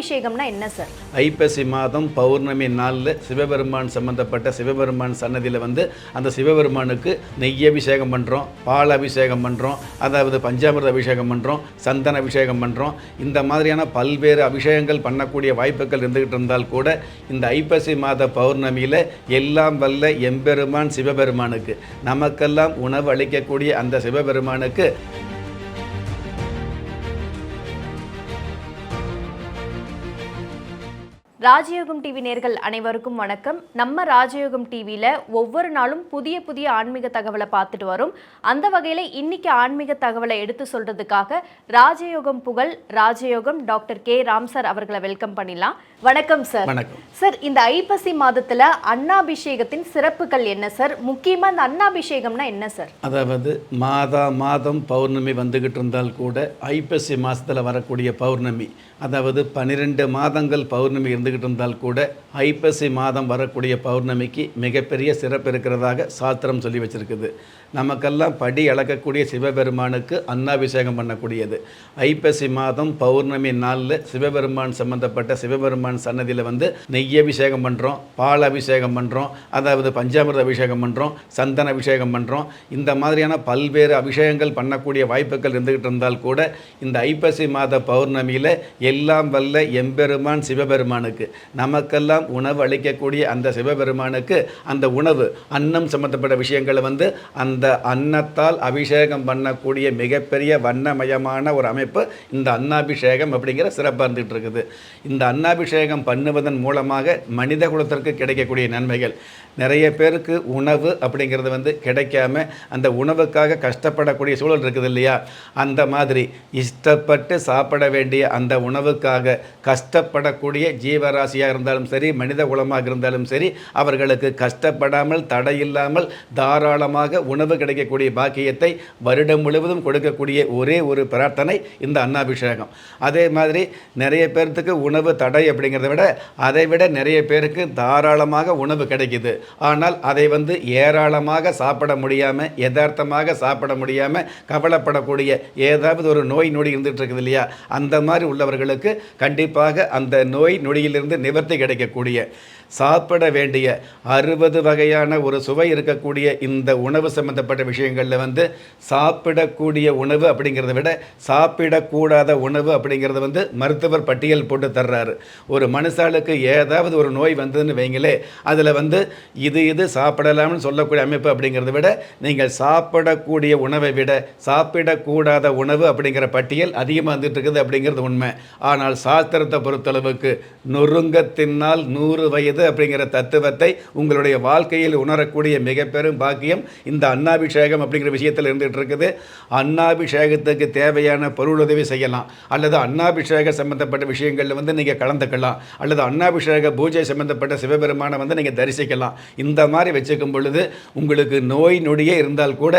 கும்பாபிஷேகம்னா என்ன சார் ஐப்பசி மாதம் பௌர்ணமி நாளில் சிவபெருமான் சம்பந்தப்பட்ட சிவபெருமான் சன்னதியில் வந்து அந்த சிவபெருமானுக்கு நெய் அபிஷேகம் பண்ணுறோம் பால் அபிஷேகம் பண்ணுறோம் அதாவது பஞ்சாமிர்த அபிஷேகம் பண்ணுறோம் சந்தன அபிஷேகம் பண்ணுறோம் இந்த மாதிரியான பல்வேறு அபிஷேகங்கள் பண்ணக்கூடிய வாய்ப்புகள் இருந்துகிட்டு இருந்தால் கூட இந்த ஐப்பசி மாத பௌர்ணமியில் எல்லாம் வல்ல எம்பெருமான் சிவபெருமானுக்கு நமக்கெல்லாம் உணவு அளிக்கக்கூடிய அந்த சிவபெருமானுக்கு ராஜயோகம் டிவி நேர்கள் அனைவருக்கும் வணக்கம். நம்ம ராஜயோகம் டிவியில் ஒவ்வொரு நாளும் புதிய புதிய ஆன்மீக தகவலை பார்த்துட்டு வரோம். அந்த வகையில் இன்னைக்கு ஆன்மீக தகவலை எடுத்து சொல்றதுக்காக ராஜயோகம் புகழ் ராஜயோகம் டாக்டர் கே. ராம் சார் அவர்களை வெல்கம் பண்ணிடலாம். வணக்கம் சார். வணக்கம். சார் இந்த ஐப்பசி மாதத்துல அன்னாபிஷேகத்தின் சிறப்புகள் என்ன சார்? முக்கியமா இந்த அன்னாபிஷேகம்னா என்ன சார்? அதாவது மாதா மாதம் பௌர்ணமி வந்துக்கிட்டு இருந்தால் கூட ஐப்பசி மாதத்தில் வரக்கூடிய பௌர்ணமி அதாவது பன்னிரெண்டு மாதங்கள் பௌர்ணமி இருந்துக்கிட்டு இருந்தால் கூட ஐப்பசி மாதம் வரக்கூடிய பௌர்ணமிக்கு மிகப்பெரிய சிறப்பு இருக்கிறதாக சாஸ்திரம் சொல்லி வச்சுருக்குது. நமக்கெல்லாம் படி அளக்கக்கூடிய சிவபெருமானுக்கு அன்னாபிஷேகம் பண்ணக்கூடியது. ஐப்பசி மாதம் பௌர்ணமி நாளில் சிவபெருமான் சம்பந்தப்பட்ட சிவபெருமான் சன்னதியில் வந்து நெய் அபிஷேகம் பண்ணுறோம் பால் அபிஷேகம் பண்ணுறோம் அதாவது பஞ்சாமிர்த அபிஷேகம் பண்ணுறோம் சந்தன அபிஷேகம் பண்ணுறோம் இந்த மாதிரியான பல்வேறு அபிஷேகங்கள் பண்ணக்கூடிய வாய்ப்புகள் இருந்துகிட்டு இருந்தால் கூட இந்த ஐப்பசி மாத பௌர்ணமியில் எல்லாம் வல்ல எம்பெருமான் சிவபெருமானுக்கு நமக்கெல்லாம் உணவு அளிக்கக்கூடிய அந்த சிவபெருமானுக்கு அந்த உணவு அன்னம் சம்பந்தப்பட்ட விஷயங்களை வந்து அந்த அன்னத்தால் அபிஷேகம் பண்ணக்கூடிய மிகப்பெரிய வண்ணமயமான ஒரு அமைப்பு இந்த அன்னாபிஷேகம் அப்படிங்கிற சிறப்பாக இருந்துகிட்டு இருக்குது. இந்த அன்னாபிஷேகம் பண்ணுவதன் மூலமாக மனித குலத்திற்கு கிடைக்கக்கூடிய நன்மைகள். நிறைய பேருக்கு உணவு அப்படிங்கிறது வந்து கிடைக்காம அந்த உணவுக்காக கஷ்டப்படக்கூடிய சூழல் இருக்குது இல்லையா? அந்த மாதிரி இஷ்டப்பட்டு சாப்பிட வேண்டிய அந்த உணவுக்காக கஷ்டப்படக்கூடிய ஜீவராசியாக இருந்தாலும் சரி மனித குலமாக இருந்தாலும் சரி அவர்களுக்கு கஷ்டப்படாமல் தடையில்லாமல் தாராளமாக உணவு கிடைக்கக்கூடிய பாக்கியத்தை வருடம் முழுவதும் கொடுக்கக்கூடிய ஒரே ஒரு பிரார்த்தனை இந்த அன்னாபிஷேகம். அதே மாதிரி நிறைய பேர்த்துக்கு உணவு தடை அப்படிங்கிறத விட அதை விட நிறைய பேருக்கு தாராளமாக உணவு கிடைக்குது. ஆனால் அதை வந்து ஏராளமாக சாப்பிட முடியாமல் யதார்த்தமாக சாப்பிட முடியாமல் கவலைப்படக்கூடிய ஏதாவது ஒரு நோய் நொடி இருந்துகிட்டு இருக்குது இல்லையா? அந்த மாதிரி உள்ளவர்களுக்கு கண்டிப்பாக அந்த நோய் நொடியிலிருந்து நிவர்த்தி கிடைக்கக்கூடிய சாப்பிட வேண்டிய அறுபது வகையான ஒரு சுவை இருக்கக்கூடிய இந்த உணவு சம்பந்தப்பட்ட விஷயங்களில் வந்து சாப்பிடக்கூடிய உணவு அப்படிங்கிறத விட சாப்பிடக்கூடாத உணவு அப்படிங்கிறத வந்து மருத்துவர் பட்டியல் போட்டு தர்றாரு. ஒரு மனுஷாளுக்கு ஏதாவது ஒரு நோய் வந்ததுன்னு வைங்களே அதில் வந்து இது இது சாப்பிடலாம்னு சொல்லக்கூடிய அமைப்பு அப்படிங்கிறத விட நீங்கள் சாப்பிடக்கூடிய உணவை விட சாப்பிடக்கூடாத உணவு அப்படிங்கிற பட்டியல் அதிகமாக வந்துட்டு இருக்குது அப்படிங்கிறது உண்மை. ஆனால் சாஸ்திரத்தை பொறுத்தளவுக்கு நொறுங்க தின்னால் நூறு வயது அப்படிங்கிற தத்துவத்தை உங்களுடைய வாழ்க்கையில் உணரக்கூடிய மிக பெரும் பாக்கியம் இந்த அன்னாபிஷேகம் அப்படிங்கிற விஷயத்தில் இருந்துகிட்டு இருக்குது அன்னாபிஷேகத்துக்கு தேவையான பொருளுதவி செய்யலாம். அல்லது அன்னாபிஷேக சம்பந்தப்பட்ட விஷயங்களில் வந்து நீங்கள் கலந்துக்கலாம். அல்லது அன்னாபிஷேக பூஜை சம்பந்தப்பட்ட சிவபெருமானை வந்து நீங்கள் தரிசிக்கலாம். இந்த மாதிரி வச்சுக்கும் பொழுது உங்களுக்கு நோய் நொடியே இருந்தால் கூட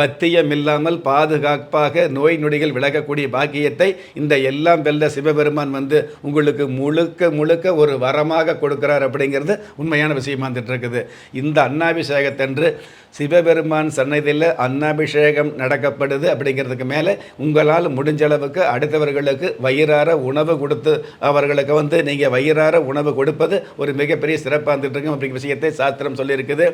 பத்தியம் இல்லாமல் பாதுகாப்பாக நோய் நொடிகள் விலகக்கூடிய பாக்கியத்தை இந்த எல்லாம் வெல்ல சிவபெருமான் வந்து உங்களுக்கு முழுக்க முழுக்க ஒரு வரமாக கொடுக்கிறார் அப்படிங்கிறது உண்மையான விஷயமா இருந்துட்டு இருக்குது இந்த அன்னாபிஷேகத்தன்று சிவபெருமான் சன்னதியில் அன்னாபிஷேகம் நடக்கப்படுது அப்படிங்கிறதுக்கு மேலே உங்களால் முடிஞ்ச அளவுக்கு அடுத்தவர்களுக்கு வயிறார உணவு கொடுத்து அவர்களுக்கு வந்து நீங்கள் வயிறார உணவு கொடுப்பது ஒரு மிகப்பெரிய சிறப்பாக இருந்துட்டு அப்படிங்கிற விஷயத்தை சாஸ்திரம் சொல்லியிருக்குது.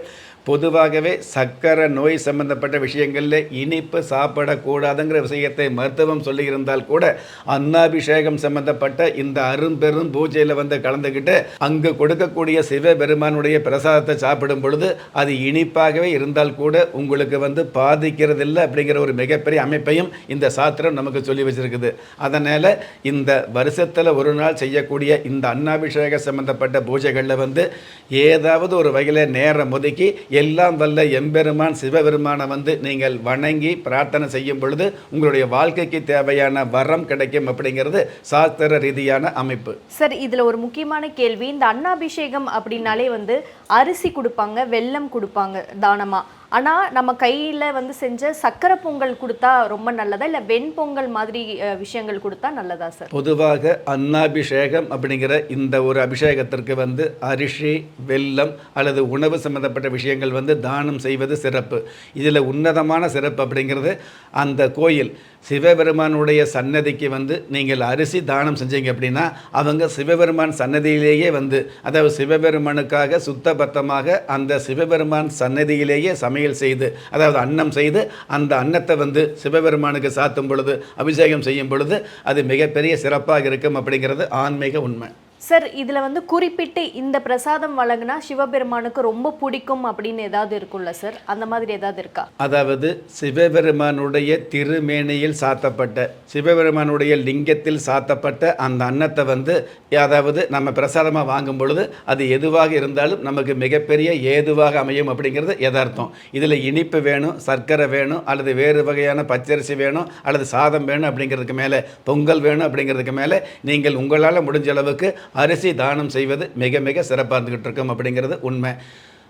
பொதுவாகவே சக்கரை நோய் சம்பந்தப்பட்ட விஷயங்களில் இனிப்பு சாப்பிடக்கூடாதுங்கிற விஷயத்தை மருத்துவம் சொல்லியிருந்தால் கூட அன்னாபிஷேகம் சம்பந்தப்பட்ட இந்த அரும்பெரும் பூஜையில் வந்து கலந்துக்கிட்டு அங்கு கொடுக்கக்கூடிய சிவபெருமானுடைய பிரசாதத்தை சாப்பிடும் பொழுது அது இனிப்பாகவே இருந்தால் கூட உங்களுக்கு வந்து பாதிக்கிறதில்லை அப்படிங்கிற ஒரு மிகப்பெரிய அமைப்பையும் இந்த சாத்திரம் நமக்கு சொல்லி வச்சிருக்குது. அதனால் இந்த வருஷத்தில் ஒரு நாள் செய்யக்கூடிய இந்த அன்னாபிஷேக சம்பந்தப்பட்ட பூஜைகளில் வந்து ஏதாவது ஒரு வகையில் நேரம் ஒதுக்கி எல்லாம் வல்ல எம்பெருமான் சிவபெருமானை வந்து நீங்கள் வணங்கி பிரார்த்தனை செய்யும் பொழுது உங்களுடைய வாழ்க்கைக்கு தேவையான வரம் கிடைக்கும் அப்படிங்கிறது சாஸ்திர ரீதியான அமைப்பு. சார் இதில் ஒரு முக்கியமான கேள்வி. இந்த அன்னாபிஷேகம் அப்படின்னாலே வந்து அரிசி கொடுப்பாங்க வெல்லம் கொடுப்பாங்க தானமாக தானமா ஆனால் நம்ம கையில் வந்து செஞ்ச சக்கரை பொங்கல் கொடுத்தா ரொம்ப நல்லதா? இல்லை வெண்பொங்கல் மாதிரி விஷயங்கள் கொடுத்தா நல்லதா சார்? பொதுவாக அன்னாபிஷேகம் அப்படிங்கிற இந்த ஒரு அபிஷேகத்திற்கு வந்து அரிசி வெல்லம் அல்லது உணவு சம்பந்தப்பட்ட விஷயங்கள் வந்து தானம் செய்வது சிறப்பு. இதில் உன்னதமான சிறப்பு அப்படிங்கிறது அந்த கோயில். சிவபெருமானுடைய சன்னதிக்கு வந்து நீங்கள் அரிசி தானம் செஞ்சீங்க அப்படின்னா அவங்க சிவபெருமான் சன்னதியிலேயே வந்து அதாவது சிவபெருமானுக்காக சுத்தபத்தமாக அந்த சிவபெருமான் சன்னதியிலேயே சமையல் செய்து அதாவது அன்னம் செய்து அந்த அன்னத்தை வந்து சிவபெருமானுக்கு சாத்தும் பொழுது அபிஷேகம் செய்யும் பொழுது அது மிகப்பெரிய சிறப்பாக இருக்கும் அப்படிங்கிறது ஆன்மீக உண்மை. சார் இதில் வந்து குறிப்பிட்டு இந்த பிரசாதம் வழங்கினா சிவபெருமானுக்கு ரொம்ப பிடிக்கும் அப்படின்னு ஏதாவது இருக்குல்ல சார்? அந்த மாதிரி ஏதாவது இருக்கா? அதாவது சிவபெருமானுடைய திருமேனியில் சாத்தப்பட்ட சிவபெருமானுடைய லிங்கத்தில் சாத்தப்பட்ட அந்த அன்னத்தை வந்து அதாவது நம்ம பிரசாதமாக வாங்கும் பொழுது அது எதுவாக இருந்தாலும் நமக்கு மிகப்பெரிய ஏதுவாக அமையும் அப்படிங்கிறது எதார்த்தம் இதில் இனிப்பு வேணும் சர்க்கரை வேணும் அல்லது வேறு வகையான பச்சரிசி வேணும் அல்லது சாதம் வேணும் அப்படிங்கிறதுக்கு மேலே பொங்கல் வேணும் அப்படிங்கிறதுக்கு மேலே நீங்கள் உங்களால் முடிஞ்ச அளவுக்கு அரிசி தானம் செய்வது மிக மிக சிறப்பாக இருந்துக்கிட்டு இருக்கும் அப்படிங்கிறது உண்மை.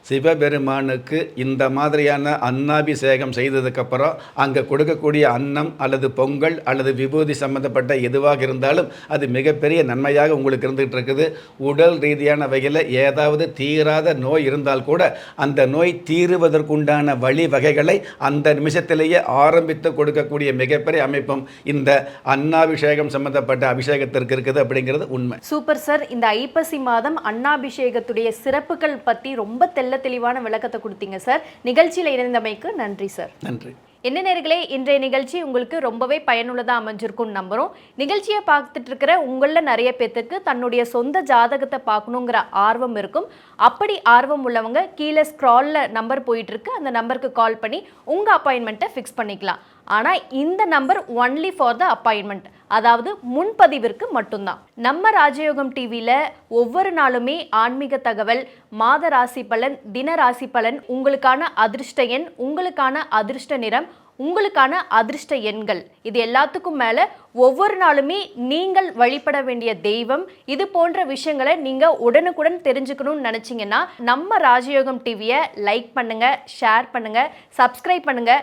சிவபெருமானுக்கு இந்த மாதிரியான அன்னாபிஷேகம் செய்ததுக்கப்புறம் அங்கே கொடுக்கக்கூடிய அன்னம் அல்லது பொங்கல் அல்லது விபூதி சம்மந்தப்பட்ட எதுவாக இருந்தாலும் அது மிகப்பெரிய நன்மையாக உங்களுக்கு இருந்துகிட்டு இருக்குது உடல் ரீதியான வகையில் ஏதாவது தீராத நோய் இருந்தால் கூட அந்த நோய் தீருவதற்குண்டான வழி வகைகளை அந்த நிமிஷத்திலேயே ஆரம்பித்து கொடுக்கக்கூடிய மிகப்பெரிய அமைப்பும் இந்த அன்னாபிஷேகம் சம்மந்தப்பட்ட அபிஷேகத்திற்கு இருக்குது அப்படிங்கிறது உண்மை. Super sir. இந்த ஐப்பசி மாதம் அன்னாபிஷேகத்துடைய சிறப்புகள் பற்றி ரொம்ப தெல்ல தெளிவான விளக்கத்தை கொடுத்தீங்க சார். நிகழ்ச்சியில இணைந்தமைக்கு நன்றி சார். நன்றி. என்ன நேர்களே இன்றைய நிகழ்ச்சி உங்களுக்கு ரொம்பவே பயனுள்ளதாக அமைஞ்சிருக்கும்னு நம்புகிறோம் நிகழ்ச்சியை பார்த்துட்டு இருக்கிற உங்களில் நிறைய பேர்த்துக்கு தன்னுடைய சொந்த ஜாதகத்தை பார்க்கணுங்கிற ஆர்வம் இருக்கும். அப்படி ஆர்வம் உள்ளவங்க கீழே ஸ்க்ராலில் நம்பர் போயிட்டு இருக்கு. அந்த நம்பருக்கு கால் பண்ணி உங்கள் அப்பாயின்மெண்ட்டை ஃபிக்ஸ் பண்ணிக்கலாம். ஆனால் இந்த number only for the appointment அதாவது முன்பதிவிற்கு மட்டும்தான். நம்ம ராஜயோகம் டிவியில் ஒவ்வொரு நாளுமே ஆன்மீக தகவல் மாத ராசி பலன் தின ராசி பலன் உங்களுக்கான அதிர்ஷ்ட எண் உங்களுக்கான அதிர்ஷ்ட நிறம் உங்களுக்கான அதிர்ஷ்ட எண்கள். இது எல்லாத்துக்கும் மேலே ஒவ்வொரு நாளுமே நீங்கள் வழிபட வேண்டிய தெய்வம். இது போன்ற விஷயங்களை நீங்கள் உடனுக்குடன் தெரிஞ்சுக்கணும்னு நினச்சிங்கன்னா நம்ம ராஜயோகம் டிவியை லைக் பண்ணுங்கள் ஷேர் பண்ணுங்கள் சப்ஸ்கிரைப் பண்ணுங்கள்